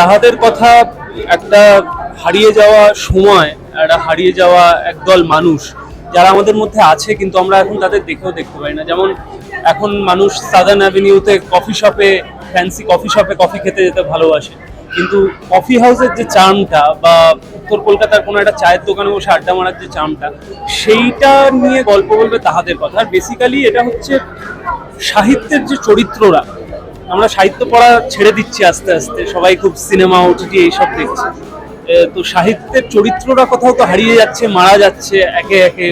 তাহাদের কথা একটা হারিয়ে যাওয়া সময়, একটা হারিয়ে যাওয়া একদল মানুষ যারা আমাদের মধ্যে আছে, কিন্তু আমরা এখন তাদের দেখেও দেখতে পাই না। যেমন এখন মানুষ সাদার্ন অ্যাভিনিউতে কফি শপে ফ্যান্সি কফি শপে কফি খেতে যেতে ভালোবাসে। কিন্তু কফি হাউসের যে চার্মটা বা উত্তর কলকাতার কোনো একটা চায়ের দোকানে বসে আড্ডা মারার যে চার্মটা সেইটা নিয়ে গল্প বলবে তাহাদের কথা। আর বেসিক্যালি এটা হচ্ছে সাহিত্যের যে চরিত্ররা আমরা সাহিত্য পড়া ছেড়ে দিচ্ছি আস্তে আস্তে। সবাই খুব সিনেমা ওটিটি এইসব দেখছে। তো সাহিত্যের চরিত্ররা কোথাও তো হারিয়ে যাচ্ছে মারা যাচ্ছে একে একে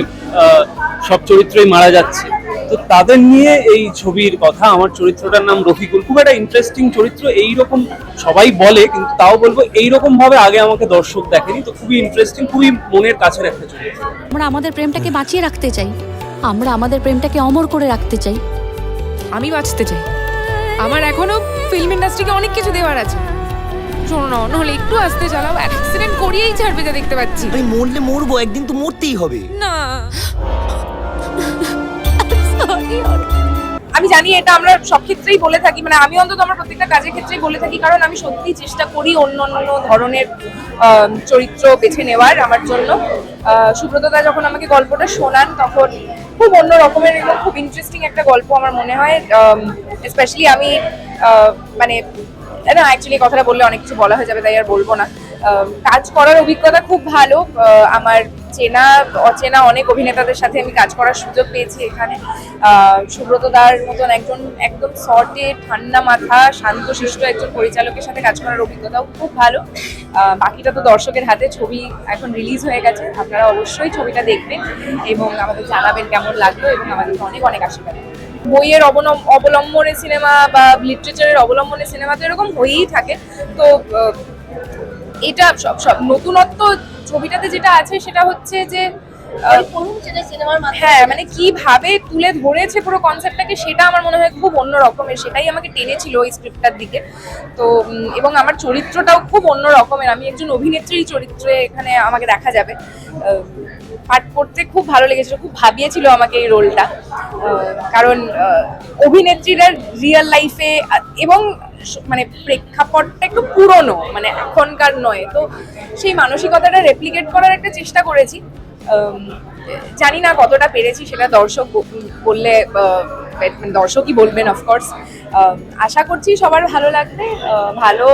সব চরিত্রই মারা যাচ্ছে। তো তাদের নিয়ে এই ছবির কথা আমার চরিত্রটার নাম রফিকুল খুব একটা ইন্টারেস্টিং চরিত্র এইরকম সবাই বলে কিন্তু তাও বলব এইরকম ভাবে আগে আমাকে দর্শক দেখেনি তো খুবই ইন্টারেস্টিং খুবই মনের কাছের একটা চরিত্র। আমরা আমাদের প্রেমটাকে বাঁচিয়ে রাখতে চাই। আমরা আমাদের প্রেমটাকে অমর করে রাখতে চাই। আমি বাঁচতে চাই। আমার এখনও ফিল্ম ইন্ডাস্ট্রিকে অনেক কিছু দেওয়ার আছে। শোনো না নাহলে একটু আসতে চালাও। অ্যাক্সিডেন্ট করিয়েই ছাড়বে যা দেখতে পাচ্ছি। আরে মরলে মরবো একদিন তো মরতেই হবে। না। আমি জানি এটা আমরা সব ক্ষেত্রেই বলে থাকি মানে আমি অন্তত আমার প্রত্যেকটা কাজের ক্ষেত্রেই বলে থাকি কারণ আমি সত্যিই চেষ্টা করি অন্য অন্য ধরনের চরিত্র বেছে নেওয়ার আমার জন্য। আহ, সুব্রতদা যখন আমাকে গল্পটা শোনান তখন খুব অন্য রকমের এবং খুব ইন্টারেস্টিং একটা গল্প আমার মনে হয়। স্পেশালি আমি মানে না অ্যাকচুয়ালি কথাটা বললে অনেক কিছু বলা হয়ে যাবে, তাই আর বলব না। কাজ করার অভিজ্ঞতা খুব ভালো। আমার চেনা, অচেনা অনেক অভিনেতাদের সাথে আমি কাজ করার সুযোগ পেয়েছি এখানে। সুব্রত দার মতন একজন একদম শর্টে ঠান্ডা মাথা, শান্তশিষ্ট একজন পরিচালকের সাথে কাজ করার অভিজ্ঞতাও খুব ভালো। বাকিটা তো দর্শকের হাতে, ছবি এখন রিলিজ হয়ে গেছে। আপনারা অবশ্যই ছবিটা দেখবেন এবং আমাদের জানাবেন কেমন লাগল এবং আমাদেরকে অনেক অনেক আশীর্বাদ। বইয়ের অবলম অবলম্বনে সিনেমা বা লিটারেচারের অবলম্বনে সিনেমা তো এরকম হয়েই থাকে। তো এটা সব সব নতুনত্ব ছবিটাতে যেটা আছে সেটা হচ্ছে যে হ্যাঁ মানে কীভাবে তুলে ধরেছে পুরো কনসেপ্টটাকে সেটা আমার মনে হয় খুব অন্য রকমের সেটাই আমাকে টেনেছিল ওই স্ক্রিপ্টটার দিকে। তো এবং আমার চরিত্রটাও খুব অন্য রকমের। আমি একজন অভিনেত্রীর চরিত্রে এখানে আমাকে দেখা যাবে। পাঠ করতে খুব ভালো লেগেছিল, খুব ভাবিয়েছিল আমাকে এই রোলটা। কারণ অভিনেত্রীরা রিয়েল লাইফে এবং মানে প্রেক্ষাপটটা একটু পুরনো মানে এখনকার নয়। তো সেই মানসিকতাটা রেপ্লিকেট করার একটা চেষ্টা করেছি। জানি না কতটা পেরেছি, সেটা দর্শক বললে দর্শকই বলবেন অফকোর্স আশা করছি সবার ভালো লাগবে। ভালো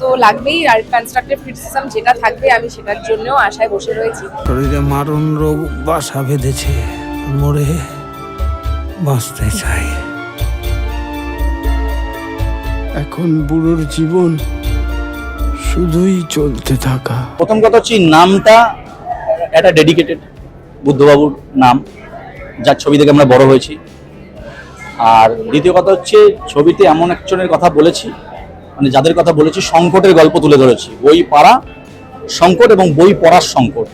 তো লাগবেই। আর কনস্ট্রাকটিভ ক্রিটিসিজম যেটা থাকবে আমি সেটার জন্যও আশায় বসে রয়েছি। শরীরে মারণ রোগ বাসা বেঁধেছে মরে বাঁচতে চাই। এখন বুড়োর জীবন শুধুই চলতে থাকা। প্রথম কথা হচ্ছে নামটা একটা ডেডিকেটেড বুদ্ধবাবুর নাম। যার ছবি থেকে আমরা বড় হয়েছি। আর দ্বিতীয় কথা হচ্ছে, ছবিতে এমন একজনের কথা বলেছি মানে যাদের কথা বলেছি, সংকটের গল্প তুলে ধরেছি। বই পড়া সংকট এবং বই পড়ার সংকট।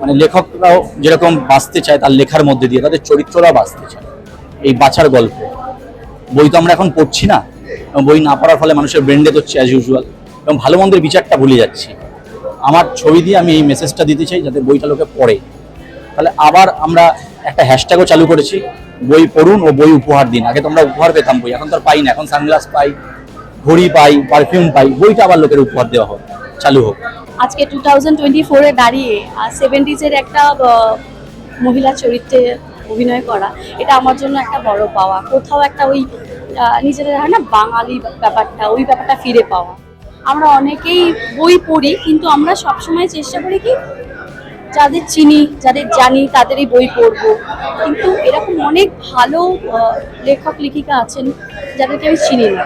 মানে লেখকরাও যেরকম বাঁচতে চায়, তার লেখার মধ্যে দিয়ে তাদের চরিত্ররা বাঁচতে চায়। এই বাঁচার গল্প। বই তো আমরা এখন পড়ছি না। এবং বই না পড়ার ফলে মানুষের ব্রেন্ডে হচ্ছে অ্যাজ ইউজুয়াল এবং ভালো মন্দের বিচারটা ভুলে যাচ্ছি। আমার ছবি দিয়ে আমি এই মেসেজটা দিতে চাই, যাতে বইটা লোকে পড়ে। তাহলে আবার আমরা একটা হ্যাশট্যাগও চালু করেছি, বই পড়ুন ও বই উপহার দিন। আগে তো আমরা উপহার পেতাম বই, এখন তো পাই না, এখন সানগ্লাস পাই, ঘড়ি পাই পারফিউম পাই, বইটা আবার লোকের উপহার দেওয়া হোক, চালু হোক। আজকে টু থাউজেন্ড টোয়েন্টি ফোরে দাঁড়িয়ে সেভেন্টিজের একটা মহিলা চরিত্রে অভিনয় করা, এটা আমার জন্য একটা বড় পাওয়া। কোথাও একটা ওই নিজেদের হয় না, বাঙালি ব্যাপারটা, ওই ব্যাপারটা ফিরে পাওয়া। আমরা অনেকেই বই পড়ি, কিন্তু আমরা সবসময় চেষ্টা করি কি যাদের চিনি, যাদের জানি, তাদেরই বই পড়ব। কিন্তু এরকম অনেক ভালো লেখক, লেখিকা আছেন যাদেরকে আমি চিনি না।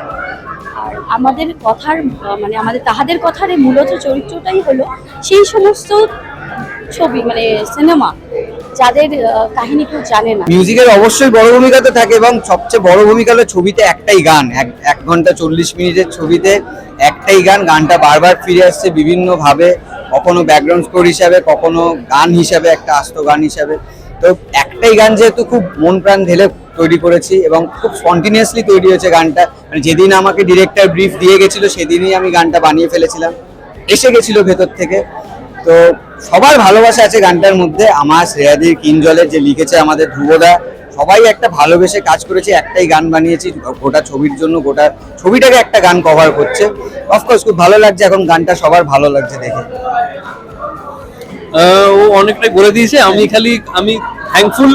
আর আমাদের কথার মানে আমাদের তাহাদের কথার মূলত চরিত্রটাই হলো সেই সমস্ত ছবি মানে সিনেমা, যাদের কাহিনী কেউ জানে না। মিউজিকের অবশ্যই বড় ভূমিকা তো থাকে এবং সবচেয়ে বড় ভূমিকা হলো ছবিতে একটাই গান। এক ঘণ্টা চল্লিশ মিনিটের ছবিতে একটাই গান। গানটা বারবার ফিরে আসছে বিভিন্নভাবে। কখনো ব্যাকগ্রাউন্ড স্কোর হিসাবে, কখনো গান হিসাবে, একটা আস্ত গান হিসাবে। তো একটাই গান যেহেতু খুব মন প্রাণ ঢেলে তৈরি করেছি এবং খুব স্পন্টিনিয়াসলি তৈরি হয়েছে গানটা। মানে যেদিন আমাকে ডিরেক্টর ব্রিফ দিয়ে গেছিল, সেদিনই আমি গানটা বানিয়ে ফেলেছিলাম। এসে গেছিল ভেতর থেকে। তো সবার ভালোবাসা আছে গানটার মধ্যে। আমার শ্রেয়াদির কিঞ্জলের যে লিখেছে আমাদের ধ্রুবদা, সবাই একটা ভালোবেসে কাজ করেছে, একটাই গান বানিয়েছি। গোটা ছবির জন্য গোটা ছবিটাকে একটা গান কভার করছে। অফকোর্স খুব ভালো লাগছে, এখন গানটা সবার ভালো লাগছে দেখে। ও অনেকটাই বলে দিয়েছে। আমি খালি, আমি থ্যাঙ্কফুল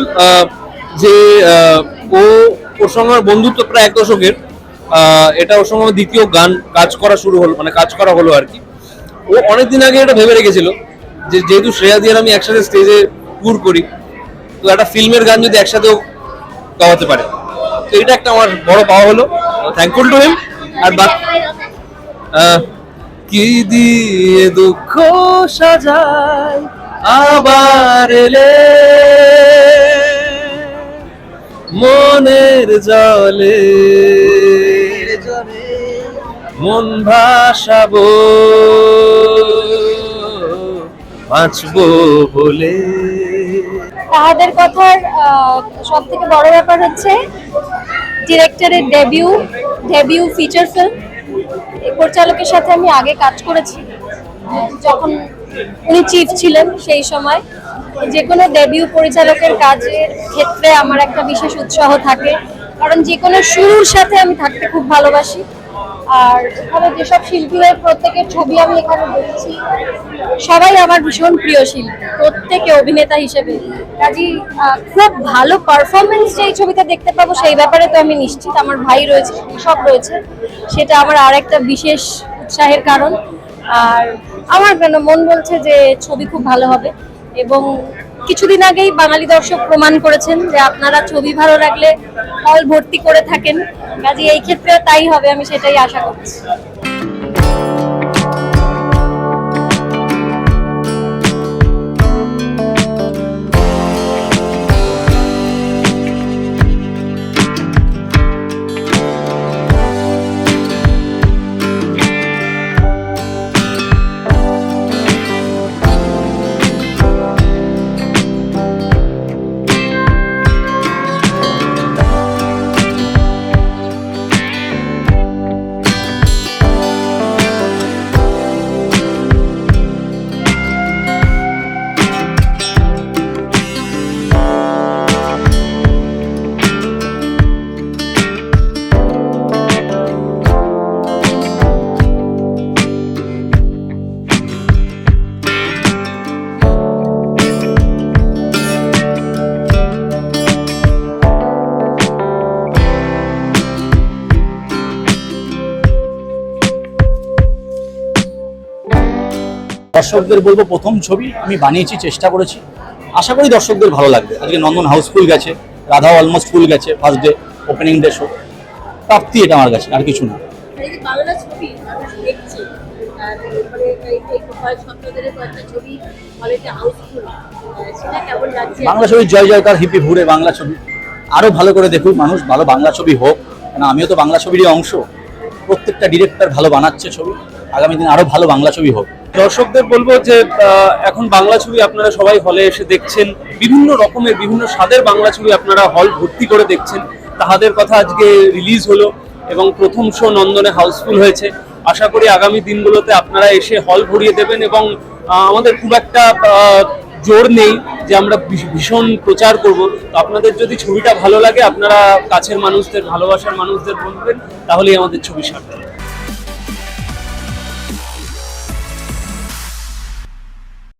যে ও, ওর সঙ্গে আমার বন্ধুত্ব প্রায় এক দশকের। এটা ওর সঙ্গে দ্বিতীয় গান, কাজ করা শুরু হলো মানে কাজ করা হলো আর কি। ও অনেকদিন আগে এটা ভেবে রেখেছিল যে, যেহেতু শ্রেয়া দিয়ে আমি একসাথে স্টেজে ট্যুর করি, তো একটা ফিল্মের গান যদি একসাথেও গাওয়াতে পারে। তো এটা একটা আমার বড় পাওয়া হলো। থ্যাঙ্কফুল টু হিম আর বাকি কি দিয়ে দুঃখ সাজায় আবার এলে? মনের জলে মন ভাসাবো, বাঁচবো বলে। তাহাদের কথার সব থেকে বড় ব্যাপার হচ্ছে ডিরেক্টরের ডেবিউ ডেবিউ ফিচার ফিল্ম পরিচালকের সাথে আমি আগে কাজ করেছি। যখন উনি চিফ ছিলেন সেই সময়, যে কোনো ডেবিউ পরিচালকের কাজের ক্ষেত্রে আমার একটা বিশেষ উৎসাহ থাকে। কারণ যে কোনো শুরুর সাথে আমি থাকতে খুব ভালোবাসি। আর এখানে যেসব শিল্পীদের প্রত্যেকের ছবি আমি এখানে দেখছি, সবাই আমার ভীষণ প্রিয় শিল্পী, প্রত্যেকে অভিনেতা হিসেবে। কাজী খুব ভালো পারফরমেন্স যে এই ছবিতে দেখতে পাবো সেই ব্যাপারে তো আমি নিশ্চিত, আমার ভাই রয়েছে সব রয়েছে, সেটা আমার আর একটা বিশেষ উৎসাহের কারণ। আর আমার কেন, মন বলছে যে ছবি খুব ভালো হবে এবং কিছুদিন আগেই বাঙালি দর্শক প্রমাণ করেছেন যে আপনারা ছবি ভালো লাগলে হল ভর্তি করে থাকেন। কাজে এই ক্ষেত্রে তাই হবে, আমি সেটাই আশা করছি। দর্শকদের বলব প্রথম ছবি আমি বানিয়েছি চেষ্টা করেছি। আশা করি দর্শকদের ভালো লাগবে। আজকে নন্দন হাউসফুল গেছে রাধা অলমোস্ট ফুল গেছে first day opening day show প্রাপ্তি এটা আমার কাছে আর কিছু না। বাংলা ছবি জয় জয়কার হিপি ভুরে বাংলা ছবি। আরও ভালো করে দেখুক মানুষ ভালো বাংলা ছবি হোক। কারণ আমিও তো বাংলা ছবিরই অংশ। প্রত্যেকটা ডিরেক্টর ভালো বানাচ্ছে ছবি। আগামী দিন আরও ভালো বাংলা ছবি হোক। দর্শকদের বলব যে এখন বাংলা ছবি আপনারা সবাই হলে এসে দেখছেন। বিভিন্ন রকমের, বিভিন্ন স্বাদের বাংলা ছবি আপনারা হল ভর্তি করে দেখছেন। তাহাদের কথা আজকে রিলিজ হলো এবং প্রথম শো নন্দনে হাউসফুল হয়েছে। আশা করি আগামী দিনগুলোতে আপনারা এসে হল ভরিয়ে দেবেন এবং আমাদের খুব একটা জোর নেই যে আমরা ভীষ- ভীষণ প্রচার করব। তো আপনাদের যদি ছবিটা ভালো লাগে, আপনারা কাছের মানুষদের, ভালোবাসার মানুষদের বলবেন, তাহলেই আমাদের ছবি সার্থক